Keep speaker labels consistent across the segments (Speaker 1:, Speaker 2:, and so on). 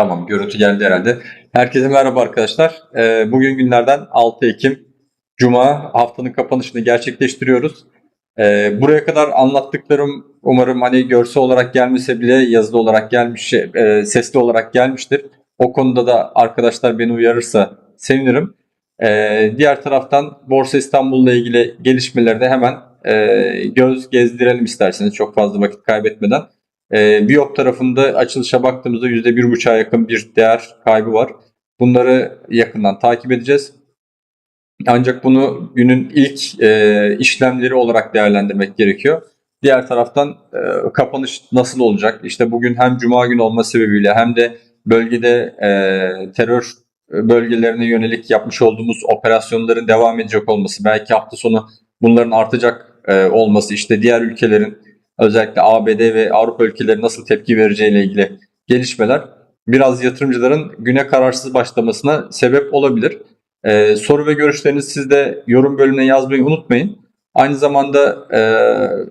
Speaker 1: Tamam görüntü geldi herhalde. Herkese merhaba arkadaşlar. Ee, bugün günlerden 6 Ekim Cuma haftanın kapanışını gerçekleştiriyoruz. Ee, buraya kadar anlattıklarım umarım hani görsel olarak gelmese bile yazılı olarak gelmiş, e, sesli olarak gelmiştir. O konuda da arkadaşlar beni uyarırsa sevinirim. Ee, diğer taraftan Borsa İstanbul'la ilgili gelişmeleri de hemen e, göz gezdirelim isterseniz çok fazla vakit kaybetmeden. E, Biop tarafında açılışa baktığımızda %1,5'a yakın bir değer kaybı var. Bunları yakından takip edeceğiz. Ancak bunu günün ilk e, işlemleri olarak değerlendirmek gerekiyor. Diğer taraftan e, kapanış nasıl olacak? İşte bugün hem cuma günü olma sebebiyle hem de bölgede e, terör bölgelerine yönelik yapmış olduğumuz operasyonların devam edecek olması, belki hafta sonu bunların artacak e, olması, işte diğer ülkelerin özellikle ABD ve Avrupa ülkeleri nasıl tepki vereceğiyle ilgili gelişmeler biraz yatırımcıların güne kararsız başlamasına sebep olabilir. Ee, soru ve görüşlerinizi siz de yorum bölümüne yazmayı unutmayın. Aynı zamanda e,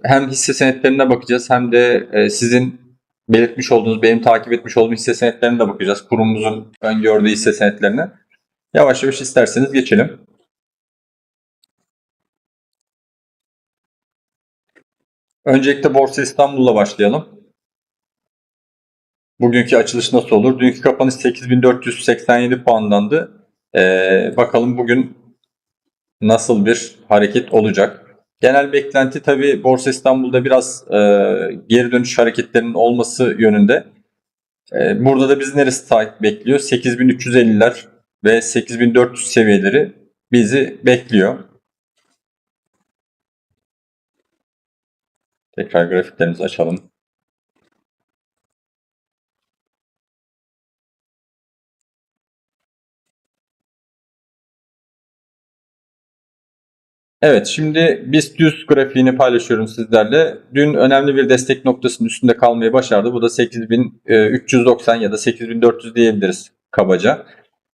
Speaker 1: hem hisse senetlerine bakacağız hem de e, sizin belirtmiş olduğunuz, benim takip etmiş olduğum hisse senetlerine de bakacağız. Kurumumuzun öngördüğü hisse senetlerine. Yavaş yavaş isterseniz geçelim. Öncelikle Borsa İstanbul'la başlayalım. Bugünkü açılış nasıl olur? Dünkü kapanış 8487 puandandı. Ee, bakalım bugün nasıl bir hareket olacak? Genel beklenti tabi Borsa İstanbul'da biraz e, geri dönüş hareketlerinin olması yönünde. E, burada da bizi neresi takip bekliyor? 8350'ler ve 8400 seviyeleri bizi bekliyor. Tekrar grafiklerimizi açalım. Evet şimdi BIST 100 grafiğini paylaşıyorum sizlerle. Dün önemli bir destek noktasının üstünde kalmayı başardı. Bu da 8390 ya da 8400 diyebiliriz kabaca.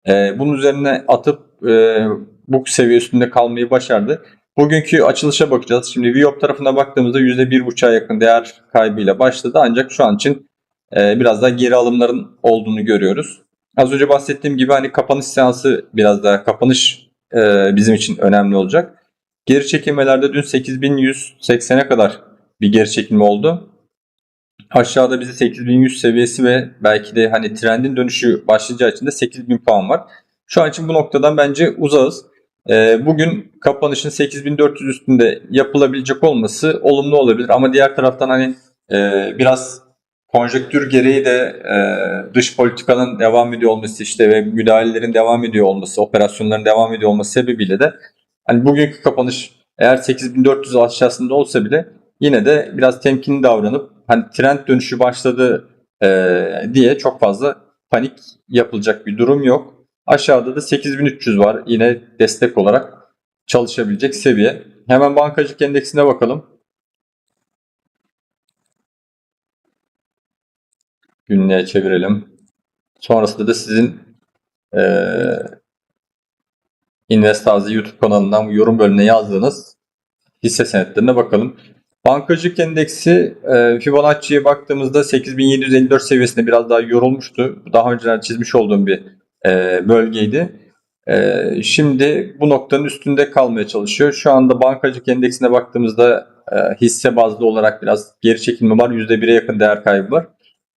Speaker 1: Ee, bunun üzerine atıp e, bu seviye üstünde kalmayı başardı. Bugünkü açılışa bakacağız. Şimdi Viop tarafına baktığımızda %1.5'a yakın değer kaybıyla başladı. Ancak şu an için e, biraz daha geri alımların olduğunu görüyoruz. Az önce bahsettiğim gibi hani kapanış seansı biraz daha kapanış e, bizim için önemli olacak. Geri çekilmelerde dün 8180'e kadar bir geri çekilme oldu. Aşağıda bizi 8100 seviyesi ve belki de hani trendin dönüşü başlayacağı için de 8000 puan var. Şu an için bu noktadan bence uzağız. Ee, bugün kapanışın 8400 üstünde yapılabilecek olması olumlu olabilir. Ama diğer taraftan hani e, biraz konjektür gereği de e, dış politikanın devam ediyor olması işte ve müdahalelerin devam ediyor olması, operasyonların devam ediyor olması sebebiyle de hani bugünkü kapanış eğer 8400 aşağısında olsa bile yine de biraz temkinli davranıp hani trend dönüşü başladı e, diye çok fazla panik yapılacak bir durum yok. Aşağıda da 8300 var. Yine destek olarak çalışabilecek seviye. Hemen bankacılık endeksine bakalım. Günlüğe çevirelim. Sonrasında da sizin e, Investazı YouTube kanalından yorum bölümüne yazdığınız hisse senetlerine bakalım. Bankacılık endeksi e, Fibonacci'ye baktığımızda 8754 seviyesinde biraz daha yorulmuştu. Daha önceden çizmiş olduğum bir e, bölgeydi. E, şimdi bu noktanın üstünde kalmaya çalışıyor. Şu anda bankacılık endeksine baktığımızda e, hisse bazlı olarak biraz geri çekilme var. %1'e yakın değer kaybı var.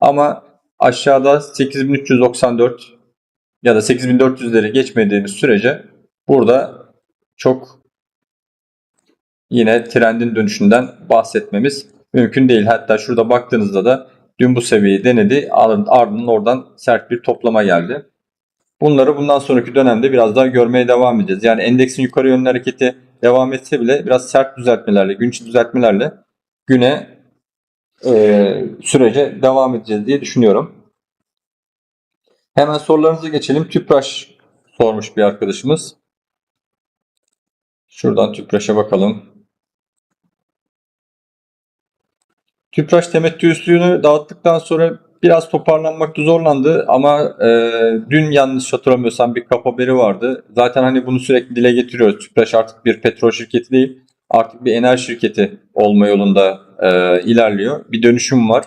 Speaker 1: Ama aşağıda 8394 ya da 8400'leri geçmediğimiz sürece burada çok yine trendin dönüşünden bahsetmemiz mümkün değil. Hatta şurada baktığınızda da dün bu seviyeyi denedi. Ardından oradan sert bir toplama geldi. Bunları bundan sonraki dönemde biraz daha görmeye devam edeceğiz. Yani endeksin yukarı yönlü hareketi devam etse bile biraz sert düzeltmelerle, gün içi düzeltmelerle güne e, sürece devam edeceğiz diye düşünüyorum. Hemen sorularımıza geçelim. Tüpraş sormuş bir arkadaşımız. Şuradan Tüpraş'a bakalım. Tüpraş temettü dağıttıktan sonra biraz toparlanmakta zorlandı ama e, dün yanlış hatırlamıyorsam bir kap haberi vardı. Zaten hani bunu sürekli dile getiriyoruz. Tüpraş artık bir petrol şirketi değil. Artık bir enerji şirketi olma yolunda e, ilerliyor. Bir dönüşüm var.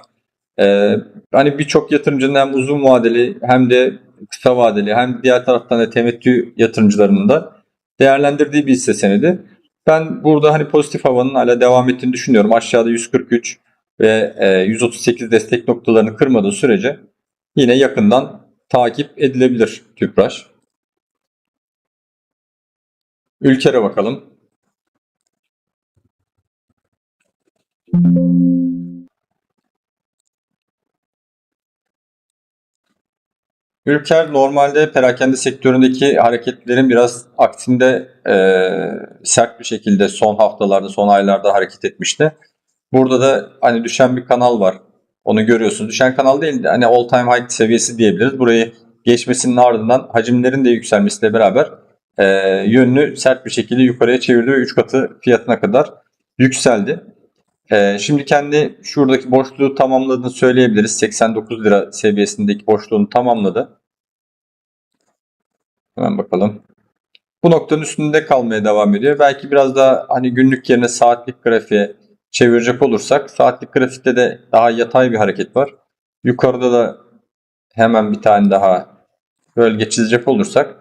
Speaker 1: Ee, hani birçok yatırımcının hem uzun vadeli hem de kısa vadeli hem diğer taraftan da temettü yatırımcılarının da değerlendirdiği bir hisse senedi. Ben burada hani pozitif havanın hala devam ettiğini düşünüyorum. Aşağıda 143 ve e, 138 destek noktalarını kırmadığı sürece yine yakından takip edilebilir Tüpraş. Ülker'e bakalım. Ülker normalde perakende sektöründeki hareketlerin biraz aksinde e, sert bir şekilde son haftalarda, son aylarda hareket etmişti. Burada da hani düşen bir kanal var. Onu görüyorsunuz. Düşen kanal değil de hani all time high seviyesi diyebiliriz. Burayı geçmesinin ardından hacimlerin de yükselmesiyle beraber e, yönünü sert bir şekilde yukarıya çevirdi ve 3 katı fiyatına kadar yükseldi. E, şimdi kendi şuradaki boşluğu tamamladığını söyleyebiliriz. 89 lira seviyesindeki boşluğunu tamamladı. Hemen bakalım. Bu noktanın üstünde kalmaya devam ediyor. Belki biraz daha hani günlük yerine saatlik grafiğe çevirecek olursak saatlik grafikte de daha yatay bir hareket var. Yukarıda da hemen bir tane daha bölge çizecek olursak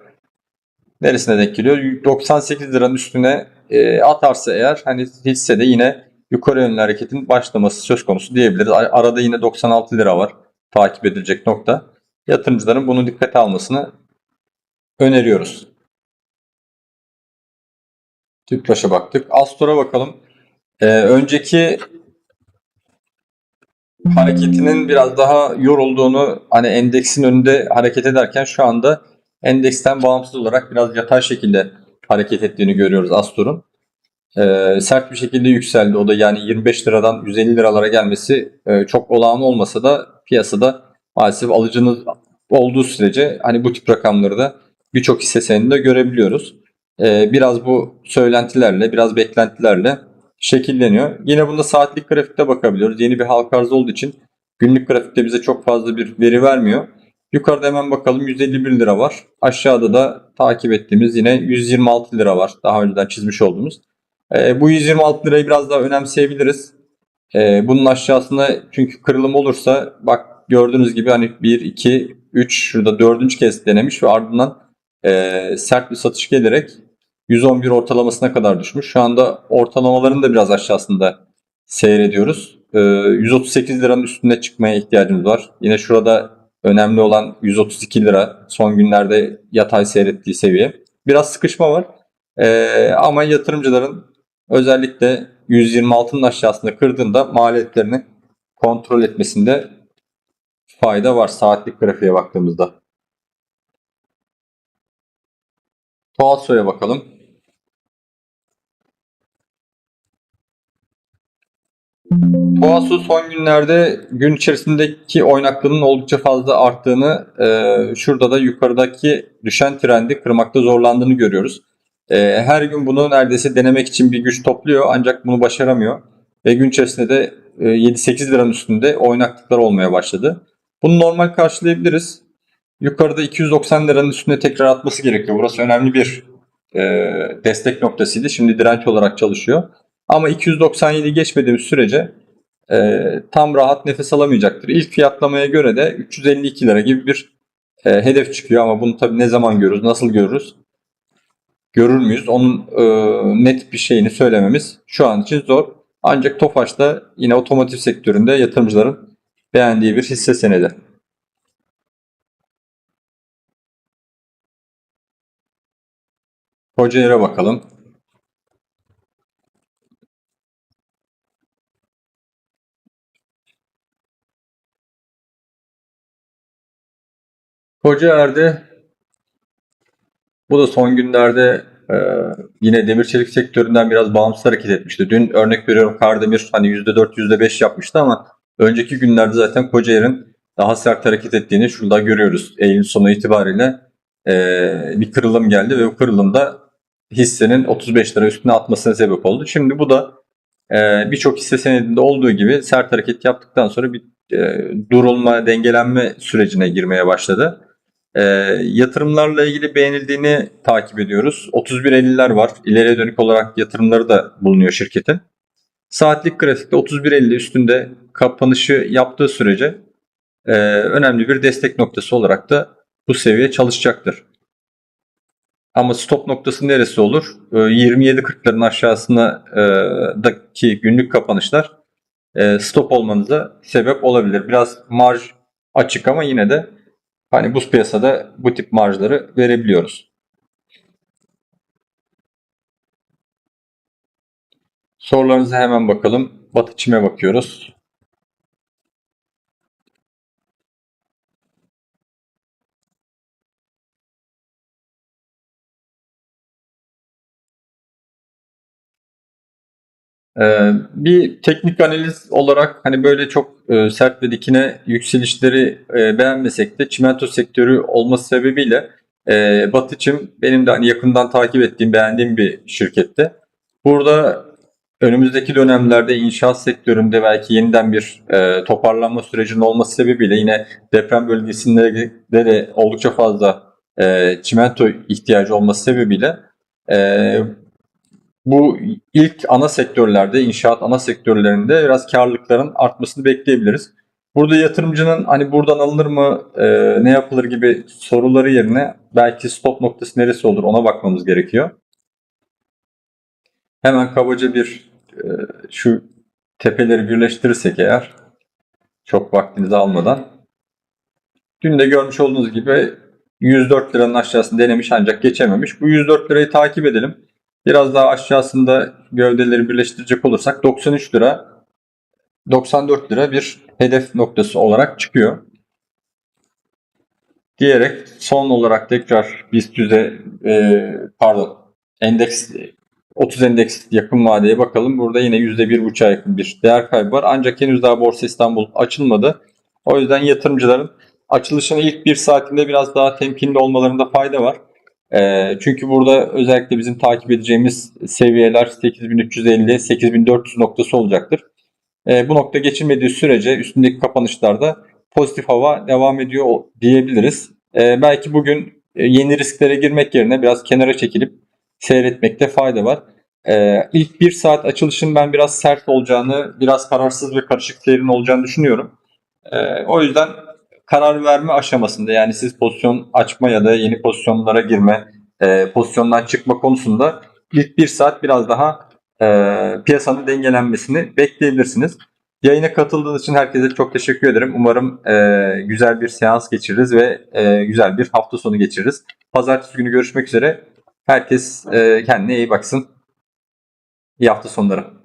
Speaker 1: neresine denk geliyor? 98 liranın üstüne e, atarsa eğer hani hissede yine yukarı yönlü hareketin başlaması söz konusu diyebiliriz. Arada yine 96 lira var takip edilecek nokta. Yatırımcıların bunu dikkate almasını öneriyoruz. Tüpraş'a baktık. Astor'a bakalım. Ee, önceki hareketinin biraz daha yorulduğunu hani endeksin önünde hareket ederken şu anda endeksten bağımsız olarak biraz yatay şekilde hareket ettiğini görüyoruz Astor'un. Ee, sert bir şekilde yükseldi. O da yani 25 liradan 150 liralara gelmesi e, çok olağan olmasa da piyasada maalesef alıcınız olduğu sürece hani bu tip rakamları da birçok hisse senedinde görebiliyoruz. Ee, biraz bu söylentilerle, biraz beklentilerle şekilleniyor. Yine bunda saatlik grafikte bakabiliyoruz. Yeni bir halka arz olduğu için günlük grafikte bize çok fazla bir veri vermiyor. Yukarıda hemen bakalım 151 lira var. Aşağıda da takip ettiğimiz yine 126 lira var. Daha önceden çizmiş olduğumuz. E, bu 126 lirayı biraz daha önemseyebiliriz. E, bunun aşağısında çünkü kırılım olursa bak gördüğünüz gibi hani 1, 2, 3 şurada dördüncü kez denemiş ve ardından e, sert bir satış gelerek 111 ortalamasına kadar düşmüş. Şu anda ortalamaların da biraz aşağısında seyrediyoruz. E, 138 liranın üstünde çıkmaya ihtiyacımız var. Yine şurada önemli olan 132 lira son günlerde yatay seyrettiği seviye. Biraz sıkışma var. E, ama yatırımcıların özellikle 126'nın aşağısında kırdığında maliyetlerini kontrol etmesinde fayda var saatlik grafiğe baktığımızda. Toaso'ya bakalım. Toaso son günlerde gün içerisindeki oynaklığının oldukça fazla arttığını, e, şurada da yukarıdaki düşen trendi kırmakta zorlandığını görüyoruz. E, her gün bunu neredeyse denemek için bir güç topluyor ancak bunu başaramıyor. Ve gün içerisinde de e, 7-8 liranın üstünde oynaklıklar olmaya başladı. Bunu normal karşılayabiliriz. Yukarıda 290 liranın üstüne tekrar atması gerekiyor. Burası önemli bir e, destek noktasıydı. Şimdi direnç olarak çalışıyor. Ama 297 geçmediğimiz sürece e, tam rahat nefes alamayacaktır. İlk fiyatlamaya göre de 352 lira gibi bir e, hedef çıkıyor ama bunu tabii ne zaman görürüz, nasıl görürüz? Görür müyüz? Onun e, net bir şeyini söylememiz şu an için zor. Ancak Tofaş'ta yine otomotiv sektöründe yatırımcıların beğendiği bir hisse senedi. Kocaeli'ne bakalım. Kocaer'de bu da son günlerde e, yine demir çelik sektöründen biraz bağımsız hareket etmişti. Dün örnek veriyorum Kardemir hani %4 %5 yapmıştı ama önceki günlerde zaten Kocaer'in daha sert hareket ettiğini şurada görüyoruz. Eylül sonu itibariyle e, bir kırılım geldi ve bu kırılımda hissenin 35 lira üstüne atmasına sebep oldu. Şimdi bu da e, birçok hisse senedinde olduğu gibi sert hareket yaptıktan sonra bir e, durulma, dengelenme sürecine girmeye başladı. E, yatırımlarla ilgili beğenildiğini takip ediyoruz. 31.50'ler var. İleriye dönük olarak yatırımları da bulunuyor şirketin. Saatlik grafikte 31.50 üstünde kapanışı yaptığı sürece e, önemli bir destek noktası olarak da bu seviye çalışacaktır. Ama stop noktası neresi olur? E, 27.40'ların aşağısına e, daki günlük kapanışlar e, stop olmanıza sebep olabilir. Biraz marj açık ama yine de hani bu piyasada bu tip marjları verebiliyoruz. Sorularınıza hemen bakalım. Batı çime bakıyoruz. Bir teknik analiz olarak hani böyle çok e, sert ve dikine yükselişleri e, beğenmesek de çimento sektörü olması sebebiyle e, Batı Çim benim de hani yakından takip ettiğim, beğendiğim bir şirkette. Burada önümüzdeki dönemlerde inşaat sektöründe belki yeniden bir toparlanma sürecinin olması sebebiyle yine deprem bölgesinde de, oldukça fazla çimento ihtiyacı olması sebebiyle bu ilk ana sektörlerde, inşaat ana sektörlerinde biraz karlılıkların artmasını bekleyebiliriz. Burada yatırımcının hani buradan alınır mı, e, ne yapılır gibi soruları yerine belki stop noktası neresi olur ona bakmamız gerekiyor. Hemen kabaca bir e, şu tepeleri birleştirirsek eğer çok vaktinizi almadan. Dün de görmüş olduğunuz gibi 104 liranın aşağısını denemiş ancak geçememiş. Bu 104 lirayı takip edelim. Biraz daha aşağısında gövdeleri birleştirecek olursak 93 lira 94 lira bir hedef noktası olarak çıkıyor. Diyerek son olarak tekrar BIST yüze e, pardon endeks 30 endeks yakın vadeye bakalım. Burada yine %1.5'a yakın bir değer kaybı var. Ancak henüz daha Borsa İstanbul açılmadı. O yüzden yatırımcıların açılışın ilk bir saatinde biraz daha temkinli olmalarında fayda var. E, çünkü burada özellikle bizim takip edeceğimiz seviyeler 8350-8400 noktası olacaktır. E, bu nokta geçilmediği sürece üstündeki kapanışlarda pozitif hava devam ediyor diyebiliriz. E, belki bugün e, yeni risklere girmek yerine biraz kenara çekilip seyretmekte fayda var. E, ilk bir saat açılışın ben biraz sert olacağını, biraz kararsız ve karışık seyrin olacağını düşünüyorum. O yüzden karar verme aşamasında yani siz pozisyon açma ya da yeni pozisyonlara girme, e, pozisyondan çıkma konusunda ilk bir saat biraz daha e, piyasanın dengelenmesini bekleyebilirsiniz. Yayına katıldığınız için herkese çok teşekkür ederim. Umarım e, güzel bir seans geçiririz ve e, güzel bir hafta sonu geçiririz. Pazartesi günü görüşmek üzere. Herkes e, kendine iyi baksın. İyi hafta sonları.